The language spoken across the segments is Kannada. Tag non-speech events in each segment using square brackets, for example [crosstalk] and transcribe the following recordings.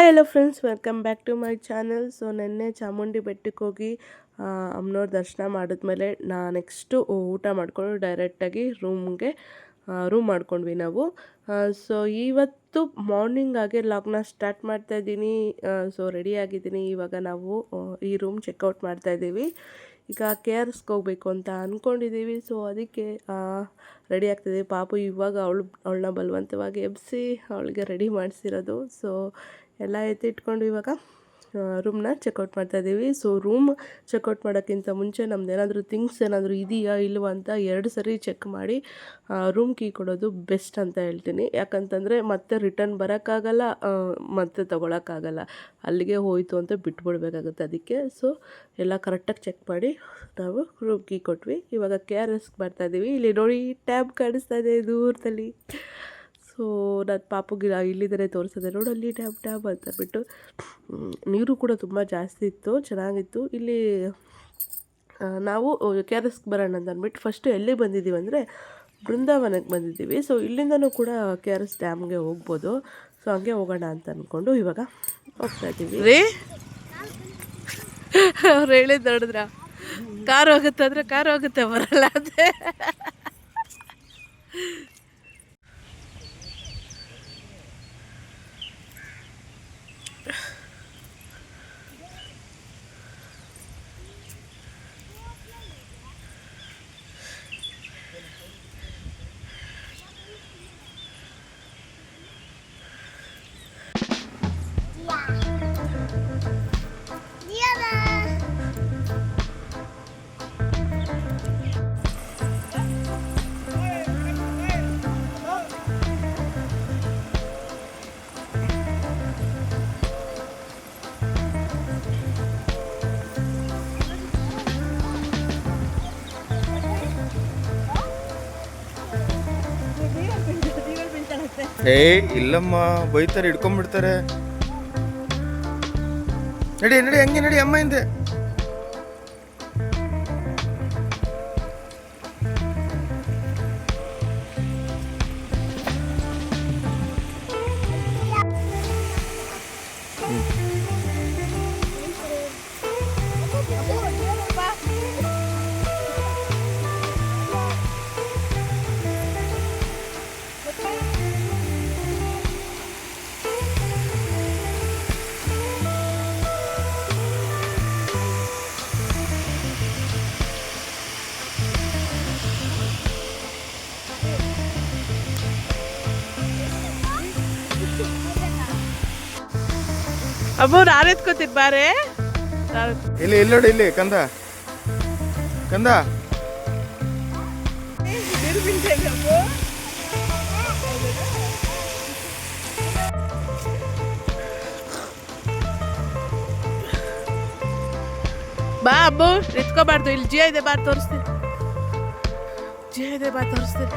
Hi hello friends welcome back to my channel so ನಿನ್ನೆ ಚಾಮುಂಡಿ ಬೆಟ್ಟಕ್ಕೆ ಹೋಗಿ ಅಮ್ಮನವ್ರ ದರ್ಶನ ಮಾಡಿದ್ಮೇಲೆ ನಾ ನೆಕ್ಸ್ಟು ಊಟ ಮಾಡಿಕೊಂಡು ಡೈರೆಕ್ಟಾಗಿ ರೂಮ್ಗೆ ರೂಮ್ ಮಾಡ್ಕೊಂಡ್ವಿ ನಾವು. ಸೊ ಇವತ್ತು ಮಾರ್ನಿಂಗ್ ಆಗಿ ಲಾಗ್ನ ಸ್ಟಾರ್ಟ್ ಮಾಡ್ತಾ ಇದ್ದೀನಿ. ಸೊ ರೆಡಿ ಆಗಿದ್ದೀನಿ. ಇವಾಗ ನಾವು ಈ ರೂಮ್ ಚೆಕ್ಔಟ್ ಮಾಡ್ತಾ ಇದ್ದೀವಿ. ಈಗ ಕೆ ಆರ್ ಹೋಗ್ಬೇಕು ಅಂತ ಅಂದ್ಕೊಂಡಿದ್ದೀವಿ ಸೊ ಅದಕ್ಕೆ ರೆಡಿ ಆಗ್ತಿದ್ದೀವಿ ಪಾಪು ಇವಾಗ ಅವಳು, ಅವಳನ್ನ ಬಲವಂತವಾಗಿ ಎಬ್ಸಿ, ಅವಳಿಗೆ ರೆಡಿ ಮಾಡಿಸಿರೋದು. ಸೊ ಎಲ್ಲ ಎತ್ತಿಟ್ಕೊಂಡು ಇವಾಗ ರೂಮ್ನ ಚೆಕ್ಔಟ್ ಮಾಡ್ತಾ ಇದ್ದೀವಿ. ಸೊ ರೂಮ್ ಚೆಕ್ಔಟ್ ಮಾಡೋಕ್ಕಿಂತ ಮುಂಚೆ ನಮ್ದು ಏನಾದರೂ ಥಿಂಗ್ಸ್ ಏನಾದರೂ ಇದೆಯಾ, ಇಲ್ವಾ ಅಂತ ಎರಡು ಸರಿ ಚೆಕ್ ಮಾಡಿ ರೂಮ್ ಕೀ ಕೊಡೋದು ಬೆಸ್ಟ್ ಅಂತ ಹೇಳ್ತೀನಿ. ಯಾಕಂತಂದರೆ ಮತ್ತೆ ರಿಟರ್ನ್ ಬರೋಕ್ಕಾಗಲ್ಲ ಮತ್ತೆ ತೊಗೊಳಕ್ಕಾಗಲ್ಲ. ಅಲ್ಲಿಗೆ ಹೋಯಿತು ಅಂತ ಬಿಟ್ಬಿಡ್ಬೇಕಾಗುತ್ತೆ ಅದಕ್ಕೆ. ಸೊ ಎಲ್ಲ ಕರೆಕ್ಟಾಗಿ ಚೆಕ್ ಮಾಡಿ ನಾವು ರೂಮ್ ಕೀ ಕೊಟ್ವಿ. ಇವಾಗ ಕೆ ಆರ್ ಎಸ್ಗೆ ಬರ್ತಾಯಿದ್ದೀವಿ ಇಲ್ಲಿ ನೋಡಿ ಟ್ಯಾಬ್ ಕಾಣಿಸ್ತಾ ಇದೆ ದೂರದಲ್ಲಿ. ಸೊ ನನ್ನ ಪಾಪುಗೆ ಇಲ್ಲಿದ್ದರೆ ತೋರಿಸಿದೆ. ನೋಡು ಅಲ್ಲಿ ಟ್ಯಾಬ್ ಟ್ಯಾಬ್ ಅಂತ ಬಿಟ್ಟು ನೀರು ಕೂಡ ತುಂಬ ಜಾಸ್ತಿ ಇತ್ತು, ಚೆನ್ನಾಗಿತ್ತು. ಇಲ್ಲಿ ನಾವು ಕೆ ಆರ್ ಎಸ್ಗೆ ಬರೋಣ ಅಂತ ಅಂದ್ಬಿಟ್ಟು ಫಸ್ಟು ಎಲ್ಲಿ ಬಂದಿದ್ದೀವಿ ಅಂದರೆ ಬೃಂದಾವನಕ್ಕೆ ಬಂದಿದ್ದೀವಿ. ಸೊ ಇಲ್ಲಿಂದನೂ ಕೂಡ ಕೆ ಆರ್ ಎಸ್ ಡ್ಯಾಮ್ಗೆ ಹೋಗ್ಬೋದು. ಸೊ ಹಂಗೆ ಹೋಗೋಣ ಅಂತ ಅಂದ್ಕೊಂಡು ಇವಾಗ ಹೋಗ್ತಾ ಇದ್ದೀವಿ. ರೀ? ಅವ್ರು ಹೇಳಿದ್ ನೋಡಿದ್ರ? ಕಾರ್ ಹೋಗುತ್ತೆ ಅಂದರೆ ಕಾರ್ ಹೋಗುತ್ತೆ, ಬರಲ್ಲ ಅದೇ ಏ ಇಲ್ಲಮ್ಮ ಬೈತಾರೆ ಹಿಡ್ಕೊಂಡ್ಬಿಡ್ತಾರೆ ನಡಿ ನಡಿ ಹಂಗೆ ನಡಿ ಅಮ್ಮ ಹಿಂದೆ. ಅಮ್ಮ ನಾನು ಎತ್ಕೋತೀನಿ ಬಾರೆ? ಇಲ್ಲಿ ಇಲ್ಲಿ ನೋಡಿ ಇಲ್ಲಿ ಕಂದ. ಕಂದ. ಬಾ ಅಬ್ಬು ಎತ್ಕೋಬಾರ್ದು. ಇಲ್ಲಿ ಜಿಯ ಇದೆ ಬಾ ತೋರಿಸ್ತೀನಿ. ಜಿಯ ಇದೆ ಬಾ ತೋರಿಸ್ತೀನಿ.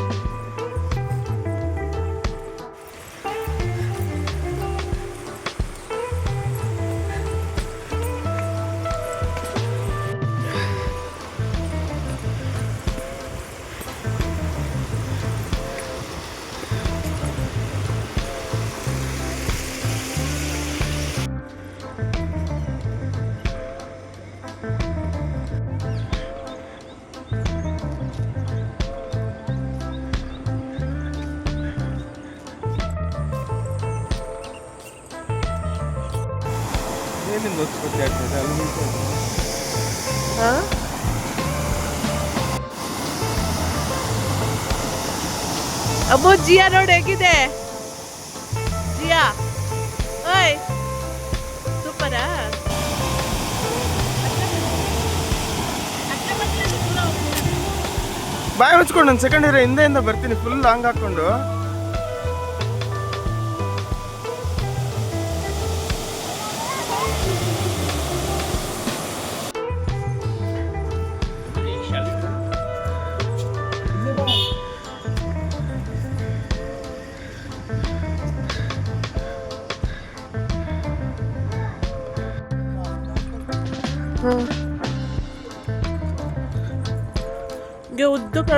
ಉತ್ಪತ್ತಿ ಆಗ್ತದೆ ನಿಂತ್ಕೊಂಡು. ಹಾ? ಅಬ್ಬು ಜಿಯಾ ನೋಡಿ ಹೇಗಿದೆ? ಜಿಯಾ ಓಯ್ ಸೂಪರಾ ಬಾಯಿ ಮುಚ್ಕೊಂಡು ಒಂದು ಸೆಕೆಂಡ್ ಇರೋ ಹಿಂದೆಯಿಂದ ಬರ್ತೀನಿ ಫುಲ್ ಲಾಂಗ್ ಹಾಕೊಂಡು.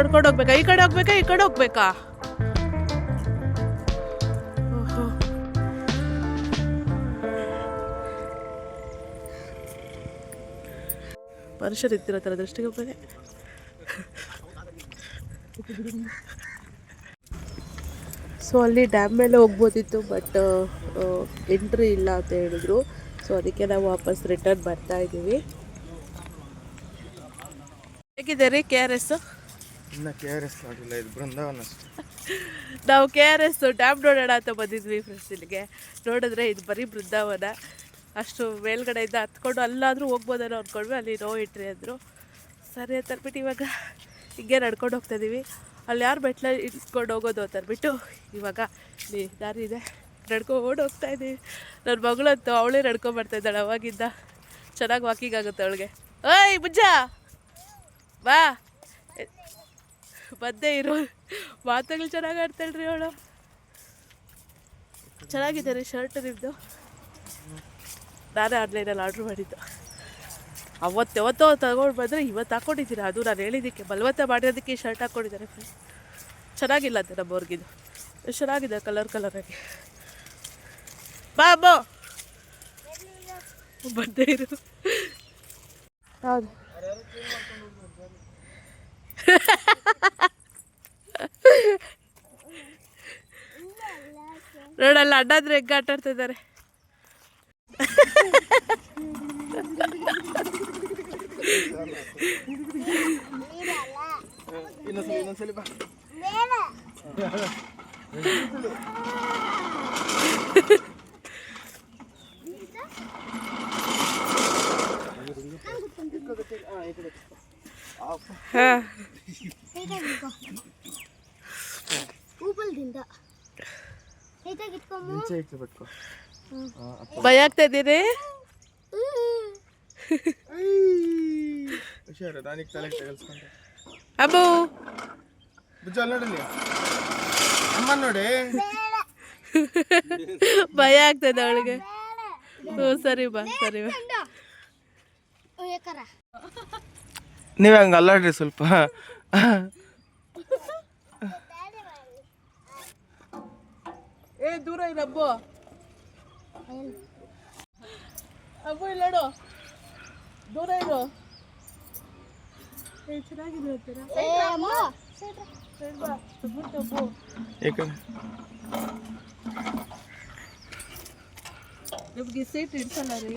ನಡ್ಕೊಂಡು ಹೋಗ್ಬೇಕಾ? ಈ ಕಡೆ ಹೋಗ್ಬೇಕಾ? ಈ ಕಡೆ ಹೋಗ್ಬೇಕಾ. ಮನುಷ್ಯರು ಇತ್ತಿರೋ ಥರ ದೃಷ್ಟಿಗೆ ಹೋಗ್ಬೇನೆ ಸೊ ಅಲ್ಲಿ ಡ್ಯಾಮ್ ಮೇಲೆ ಹೋಗ್ಬೋದಿತ್ತು ಬಟ್ ಎಂಟ್ರಿ ಇಲ್ಲ ಅಂತ ಹೇಳಿದ್ರು. ಸೊ ಅದಕ್ಕೆ ನಾವು ವಾಪಸ್ ರಿಟರ್ನ್ ಬರ್ತಾ ಇದ್ದೀವಿ ಹೇಗಿದೆ ರೀ ಕೆ ಆರ್ ಎಸ್ ಇನ್ನು ಕೆ ಆರ್ ಎಸ್ ಬೃಂದಾವನ [laughs] ನಾವು ಕೆ ಆರ್ ಎಸ್ ಡ್ಯಾಮ್ ನೋಡೋಣ ಅಂತ ಬಂದಿದ್ವಿ ಫ್ರೆಂಡ್ಸ್ ಇಲ್ಲಿಗೆ. ನೋಡಿದ್ರೆ ಇದು ಬರೀ ಬೃಂದಾವನ. ಅಷ್ಟು ಇದ್ದ ಹತ್ಕೊಂಡು ಅಲ್ಲಾದರೂ ಹೋಗ್ಬೋದೇನೋ ಅಂದ್ಕೊಂಡ್ವಿ ಅಲ್ಲಿ ನೋ ಇಟ್ರಿ ಅಂದರು. ಸರಿ ಅಂತ ಅಂದ್ಬಿಟ್ಟು ಇವಾಗ ಹಿಂಗೆ ನಡ್ಕೊಂಡು ಹೋಗ್ತಾ ಇದೀವಿ. ಅಲ್ಲಿ ಯಾರು ಬೆಟ್ಲ ಇಟ್ಕೊಂಡು ಹೋಗೋದು ಅಂತ ಅಂದ್ಬಿಟ್ಟು ಇವಾಗ ಇಲ್ಲಿ ದಾರಿ ಇದೆ. ನಡ್ಕೊಂಡು ಹೋಗ್ತಾ ಇದ್ದೀವಿ ನನ್ನ ಮಗಳಂತೂ ಅವಳೇ ನಡ್ಕೊಂಡು ಬರ್ತಾ ಇದ್ದಾಳೆ, ಅವಾಗಿಂದ ಚೆನ್ನಾಗಿ ವಾಕಿಂಗ್ ಆಗುತ್ತೆ ಅವಳಿಗೆ. ಓಯ್ ಬುಜ್ಜ ಬಾ! ಬಂದೇ ಇರೋ ಮಾತುಗಳು ಚೆನ್ನಾಗಿ ಆಡ್ತಾಳ್ರಿ ಅವಳು. ಚೆನ್ನಾಗಿದೆ ರೀ ಶರ್ಟ್ ನಿಮ್ಮದು ನಾನೇ ಆನ್ಲೈನಲ್ಲಿ ಆರ್ಡ್ರ್ ಮಾಡಿದ್ದು. ಅವತ್ತು ಯಾವತ್ತೋ ತಗೊಂಡು ಬಂದರೆ ಇವತ್ತು ಹಾಕ್ಕೊಂಡಿದ್ದೀರಾ ಅದು ನಾನು ಹೇಳಿದ್ದಕ್ಕೆ ಬಲವತ್ತ ಮಾಡಿರೋದಕ್ಕೆ ಶರ್ಟ್ ಹಾಕ್ಕೊಂಡಿದ್ದಾರೆ ಫ್ರೆಂಡ್ಸ್ ಚೆನ್ನಾಗಿಲ್ಲ ಅಂತೆ ನಮ್ಮವ್ರಿಗಿದು ಚೆನ್ನಾಗಿದೆ ಕಲರ್ ಕಲರಾಗಿ ಬಾಬೋ ಬಂದೇ ಇರು. ಹೌದು. ನೋಡಲ್ಲ ಅಡ್ಡಾದ್ರೆ ಹೆಂಗೆ ಆಟ ಆಡ್ತಾ ಇದ್ದಾರೆ. ಇನ್ನೊಂದ್ಸಲಿ ಇನ್ನೊಂದ್ಸಲಿ ಬಾ ಹಾಂ. ಮುಂಚೆ ಭಯ ಆಗ್ತಾ ಇದ್ದೀರಿ ಹುಷಾರು ನಾನೀಗ ತಲೆಗೆ ತಗಲ್ಸ್ಕೊಂಡೆ ಅಬ್ಬು ನೋಡಲಿ ಅಮ್ಮ ನೋಡಿ ಭಯ ಆಗ್ತದೆ ಅವಳಿಗೆ ಹ್ಞೂ ಸರಿ ಬಾ ಸರಿ ಬಾ ನೀವೇ ಹಂಗೆ ಅಲ್ಲಾಡ್ರಿ ಸ್ವಲ್ಪ ಏ ದೂರ ಇರ ಅಬ್ಬು. ಅಬ್ಬು ಇಲ್ಲಡು ದೂರ ಇರು. ಏ ಚೆನ್ನಾಗಿದೆ ಅಮ್ಮ. ಸರಿ ಬಾ. ಬಿಟ್ಟು ಅಬ್ಬು. ನಿಮ್ಗೆ ಸೀಟ್ ಇಡ್ಸಲ್ಲ ರೀ.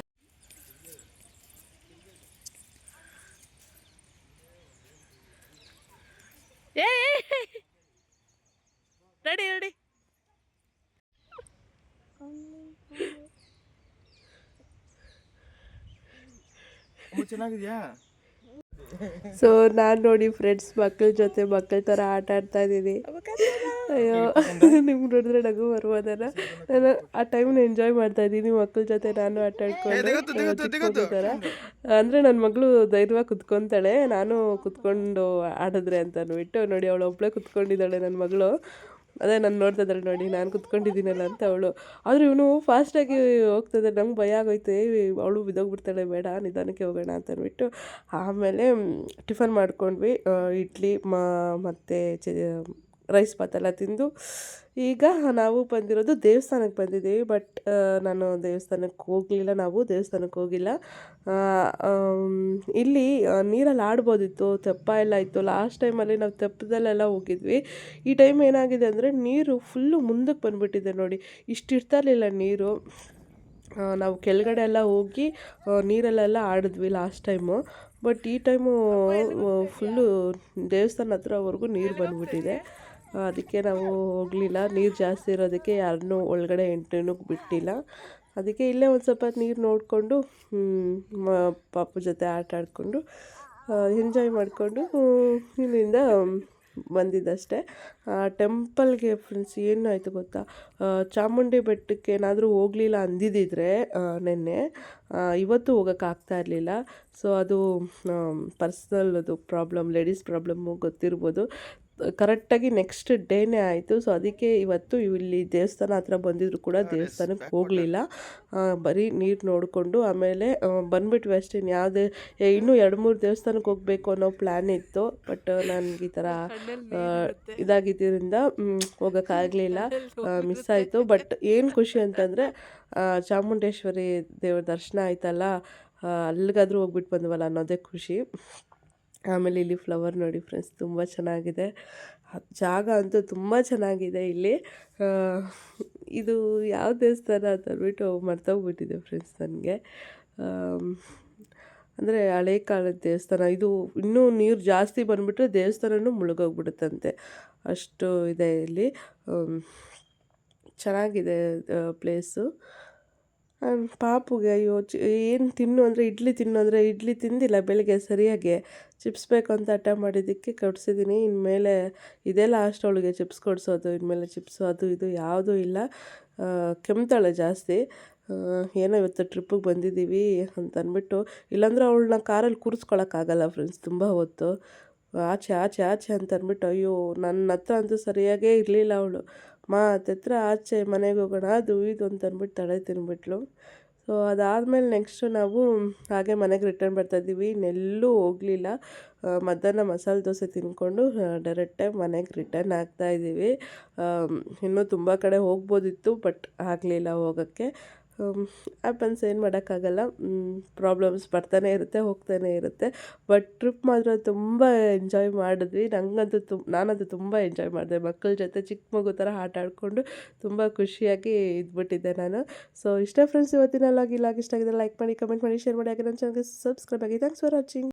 Ready ready. ಚೆನ್ನಾಗಿದ್ಯಾ? ಸೊ ನಾನು ನೋಡಿ ಫ್ರೆಂಡ್ಸ್ ಮಕ್ಕಳ ಜೊತೆ ಮಕ್ಕಳ ಥರ ಆಟ ಆಡ್ತಾ ಇದ್ದೀನಿ. ಅಯ್ಯೋ ನಿಮ್ಗೆ ನೋಡಿದ್ರೆ ನಗು ಬರ್ಬೋದಲ್ಲ ನಾನು ಆ ಟೈಮ್ನ ಎಂಜಾಯ್ ಮಾಡ್ತಾ ಇದ್ದೀನಿ. ಮಕ್ಕಳ ಜೊತೆ ನಾನು ಆಟ ಆಡ್ಕೊಂಡು ಥರ ಅಂದರೆ ನನ್ನ ಮಗಳು ಧೈರ್ಯವಾಗಿ ಕುತ್ಕೊತಾಳೆ. ನಾನು ಕುತ್ಕೊಂಡು ಆಡಿದ್ರೆ ಅಂತ ಬಿಟ್ಟು ನೋಡಿ ಅವಳು ಒಬ್ಬಳೇ ಕುತ್ಕೊಂಡಿದ್ದಾಳೆ ನನ್ನ ಮಗಳು. ಅದೇ ನಾನು ನೋಡ್ತಾ ಇದ್ದಾಳೆ ನೋಡಿ, ನಾನು ಕುತ್ಕೊಂಡಿದ್ದೀನಲ್ಲ ಅಂತ ಅವಳು. ಆದರೆ ಇವನು ಫಾಸ್ಟಾಗಿ ಹೋಗ್ತದೆ ನಂಗೆ ಭಯ ಆಗೋಯ್ತು. ಅವಳು ಬಿದ್ದೋಗ್ಬಿಡ್ತಾಳೆ, ಬೇಡ, ನಿಧಾನಕ್ಕೆ ಹೋಗೋಣ ಅಂತ ಅಂದ್ಬಿಟ್ಟು ಆಮೇಲೆ, ಟಿಫನ್ ಮಾಡ್ಕೊಂಡ್ವಿ. ಇಡ್ಲಿ ಮತ್ತು ಚ ರೈಸ್ ಎಲ್ಲ ತಿಂದು ಈಗ ನಾವು ಬಂದಿರೋದು ದೇವಸ್ಥಾನಕ್ಕೆ ಬಂದಿದ್ದೀವಿ ಬಟ್ ನಾನು ದೇವಸ್ಥಾನಕ್ಕೆ ಹೋಗಲಿಲ್ಲ ನಾವು ದೇವಸ್ಥಾನಕ್ಕೆ ಹೋಗಿಲ್ಲ. ಇಲ್ಲಿ ನೀರಲ್ಲಿ ಆಡ್ಬೋದಿತ್ತು ತೆಪ್ಪ ಎಲ್ಲ ಇತ್ತು. ಲಾಸ್ಟ್ ಟೈಮಲ್ಲಿ ನಾವು ತೆಪ್ಪದಲ್ಲೆಲ್ಲ ಹೋಗಿದ್ವಿ. ಈ ಟೈಮ್ ಏನಾಗಿದೆ ಅಂದರೆ ನೀರು ಫುಲ್ಲು ಮುಂದಕ್ಕೆ ಬಂದುಬಿಟ್ಟಿದೆ ನೋಡಿ. ಇಷ್ಟು ಇರ್ತಾ ಇರಲಿಲ್ಲ ನೀರು. ನಾವು ಕೆಳಗಡೆ ಎಲ್ಲ ಹೋಗಿ ನೀರಲ್ಲೆಲ್ಲ ಆಡಿದ್ವಿ ಲಾಸ್ಟ್ ಟೈಮು ಬಟ್ ಈ ಟೈಮು ಫುಲ್ಲು ದೇವಸ್ಥಾನ ಹತ್ರವರೆಗೂ ನೀರು ಬಂದುಬಿಟ್ಟಿದೆ. ಅದಕ್ಕೆ ನಾವು ಹೋಗಲಿಲ್ಲ. ನೀರು ಜಾಸ್ತಿ ಇರೋದಕ್ಕೆ ಯಾರನ್ನೂ ಒಳಗಡೆ ಎಂಟ್ರಿನೂ ಬಿಟ್ಟಿಲ್ಲ. ಅದಕ್ಕೆ ಇಲ್ಲೇ ಒಂದು ಸ್ವಲ್ಪ ನೀರು ನೋಡಿಕೊಂಡು ಪಾಪು ಜೊತೆ ಆಟ ಆಡಿಕೊಂಡು ಎಂಜಾಯ್ ಮಾಡಿಕೊಂಡು ಇಲ್ಲಿಂದ ಬಂದಿದ್ದಷ್ಟೇ. ಟೆಂಪಲ್ಗೆ ಫ್ರೆಂಡ್ಸ್ ಏನಾಯಿತು ಗೊತ್ತಾ? ಚಾಮುಂಡಿ ಬೆಟ್ಟಕ್ಕೆ ಏನಾದರೂ ಹೋಗಲಿಲ್ಲ ಅಂದಿದ್ದಿದ್ರೆ ನೆನ್ನೆ ಇವತ್ತು ಹೋಗೋಕ್ಕಾಗ್ತಾ ಇರಲಿಲ್ಲ. ಸೊ ಅದು ಪರ್ಸ್ನಲ್ ಅದು ಪ್ರಾಬ್ಲಮ್ ಲೇಡೀಸ್ ಪ್ರಾಬ್ಲಮ್ಮು ಗೊತ್ತಿರ್ಬೋದು. ಕರೆಕ್ಟಾಗಿ ನೆಕ್ಸ್ಟ್ ಡೇನೇ ಆಯಿತು. ಸೊ ಅದಕ್ಕೆ ಇವತ್ತು ಇಲ್ಲಿ ದೇವಸ್ಥಾನ ಹತ್ರ ಬಂದಿದ್ರು ಕೂಡ ದೇವಸ್ಥಾನಕ್ಕೆ ಹೋಗಲಿಲ್ಲ. ಬರೀ ನೀರು ನೋಡಿಕೊಂಡು ಆಮೇಲೆ ಬಂದ್ಬಿಟ್ವಿ ಅಷ್ಟೇ. ಯಾವುದೇ ಇನ್ನೂ ಎರಡು ಮೂರು ದೇವಸ್ಥಾನಕ್ಕೆ ಹೋಗಬೇಕು ಅನ್ನೋ ಪ್ಲ್ಯಾನ್ ಇತ್ತು. ಬಟ್ ನನಗೆ ಈ ಥರ ಇದಾಗಿದ್ದರಿಂದ ಹೋಗೋಕ್ಕಾಗಲಿಲ್ಲ ಮಿಸ್ ಆಯಿತು. ಬಟ್ ಏನು ಖುಷಿ ಅಂತಂದರೆ ಚಾಮುಂಡೇಶ್ವರಿ ದೇವ್ರ ದರ್ಶನ ಆಯ್ತಲ್ಲ ಅಲ್ಲಿಗಾದ್ರೂ ಹೋಗ್ಬಿಟ್ಟು ಬಂದ್ವಲ್ಲ ಅನ್ನೋದೇ ಖುಷಿ. ಆಮೇಲೆ ಇಲ್ಲಿ ಫ್ಲವರ್ ನೋಡಿ ಫ್ರೆಂಡ್ಸ್, ತುಂಬ ಚೆನ್ನಾಗಿದೆ. ಜಾಗ ಅಂತೂ ತುಂಬ ಚೆನ್ನಾಗಿದೆ ಇಲ್ಲಿ. ಇದು ಯಾವ ದೇವಸ್ಥಾನ ಅಂತ ಅಂದ್ಬಿಟ್ಟು ಮರ್ತೋಗ್ಬಿಟ್ಟಿದೆ ಫ್ರೆಂಡ್ಸ್ ನನಗೆ. ಅಂದರೆ ಹಳೆ ಕಾಲದ ದೇವಸ್ಥಾನ, ಇದು ಇನ್ನೂ ನೀರು ಜಾಸ್ತಿ ಬಂದುಬಿಟ್ರೆ ದೇವಸ್ಥಾನನೂ ಮುಳುಗೋಗ್ಬಿಡುತ್ತಂತೆ. ಅಷ್ಟು ಇದೆ ಇಲ್ಲಿ. ಚೆನ್ನಾಗಿದೆ ಪ್ಲೇಸು ಪಾಪುಗೆ ಅಯ್ಯೋ, ಚಿ ಏನು ತಿನ್ನು ಅಂದರೆ ಇಡ್ಲಿ ತಿನ್ನು ಅಂದರೆ ಇಡ್ಲಿ ತಿಂದಿಲ್ಲ ಬೆಳಗ್ಗೆ ಸರಿಯಾಗಿ. ಚಿಪ್ಸ್ ಬೇಕು ಅಂತ ಹಠ ಮಾಡಿದ್ದಕ್ಕೆ ಕೊಡ್ಸಿದ್ದೀನಿ ಇನ್ಮೇಲೆ ಇದೆಲ್ಲ ಲಾಸ್ಟ್ ಅವಳಿಗೆ ಚಿಪ್ಸ್ ಕೊಡಿಸೋದು, ಇನ್ಮೇಲೆ ಚಿಪ್ಸು ಅದು ಇದು ಯಾವುದೂ ಇಲ್ಲ. ಕೆಮ್ತಾಳೆ ಜಾಸ್ತಿ. ಏನೋ ಇವತ್ತು ಟ್ರಿಪ್ಪಿಗೆ ಬಂದಿದ್ದೀವಿ ಅಂತ ಅಂದ್ಬಿಟ್ಟು ಇಲ್ಲಾಂದ್ರೆ ಅವಳನ್ನ ಕಾರಲ್ಲಿ ಕೂರಿಸ್ಕೊಳಕ್ಕಾಗಲ್ಲ ಫ್ರೆಂಡ್ಸ್ ತುಂಬ ಹೊತ್ತು. ಆಚೆ ಆಚೆ ಆಚೆ ಅಂತ ಅಂದ್ಬಿಟ್ಟು ಅಯ್ಯೋ ನನ್ನ ಹತ್ರ ಅಂತೂ ಸರಿಯಾಗೇ ಇರಲಿಲ್ಲ ಅವಳು. ಮಾ ಹತ್ರ ಆಚೆ ಮನೆಗೆ ಹೋಗೋಣ, ಅದು ಇದು ಅಂತ ಅಂದ್ಬಿಟ್ಟು ತಲೆ ತಿನ್ಬಿಟ್ಲು. ಸೊ ಅದಾದಮೇಲೆ ನೆಕ್ಸ್ಟು ನಾವು ಹಾಗೆ ಮನೆಗೆ ರಿಟರ್ನ್ ಬರ್ತಾಯಿದ್ದೀವಿ ಇನ್ನೆಲ್ಲೂ ಹೋಗಲಿಲ್ಲ. ಮಧ್ಯಾಹ್ನ ಮಸಾಲೆ ದೋಸೆ ತಿಂದ್ಕೊಂಡು ಡೈರೆಕ್ಟಾಗಿ ಮನೆಗೆ ರಿಟರ್ನ್ ಆಗ್ತಾ ಇದ್ದೀವಿ. ಇನ್ನೂ ತುಂಬ ಕಡೆ ಹೋಗ್ಬೋದಿತ್ತು ಬಟ್ ಆಗಲಿಲ್ಲ ಹೋಗೋಕ್ಕೆ. ಆ್ಯಪನ್ಸ್ ಏನು ಮಾಡೋಕ್ಕಾಗಲ್ಲ. ಪ್ರಾಬ್ಲಮ್ಸ್ ಬರ್ತಾನೆ ಇರುತ್ತೆ, ಹೋಗ್ತಾನೆ ಇರುತ್ತೆ. ಬಟ್ ಟ್ರಿಪ್ ಮಾತ್ರ ತುಂಬ ಎಂಜಾಯ್ ಮಾಡಿದ್ವಿ. ನನಗಂತೂ ತುಂಬ ನಾನಂತೂ ತುಂಬ ಎಂಜಾಯ್ ಮಾಡಿದೆ. ಮಕ್ಕಳ ಜೊತೆ ಚಿಕ್ಕ ಮಗು ಥರ ಆಟ ಆಡಿಕೊಂಡು ತುಂಬ ಖುಷಿಯಾಗಿ ಇದ್ಬಿಟ್ಟಿದ್ದೆ ನಾನು. ಸೊ ಇಷ್ಟ ಫ್ರೆಂಡ್ಸ್ ಇವತ್ತಿನ ಲಾಗಿ ಇಷ್ಟ ಆಗಿದೆ ಲೈಕ್ ಮಾಡಿ ಕಮೆಂಟ್ ಮಾಡಿ ಶೇರ್ ಮಾಡಿ. ಹಾಗೆ ನನ್ನ ಚಾನಲ್ಗೆ ಸಬ್ಸ್ಕ್ರೈಬ್ ಆಗಿ. Thanks for watching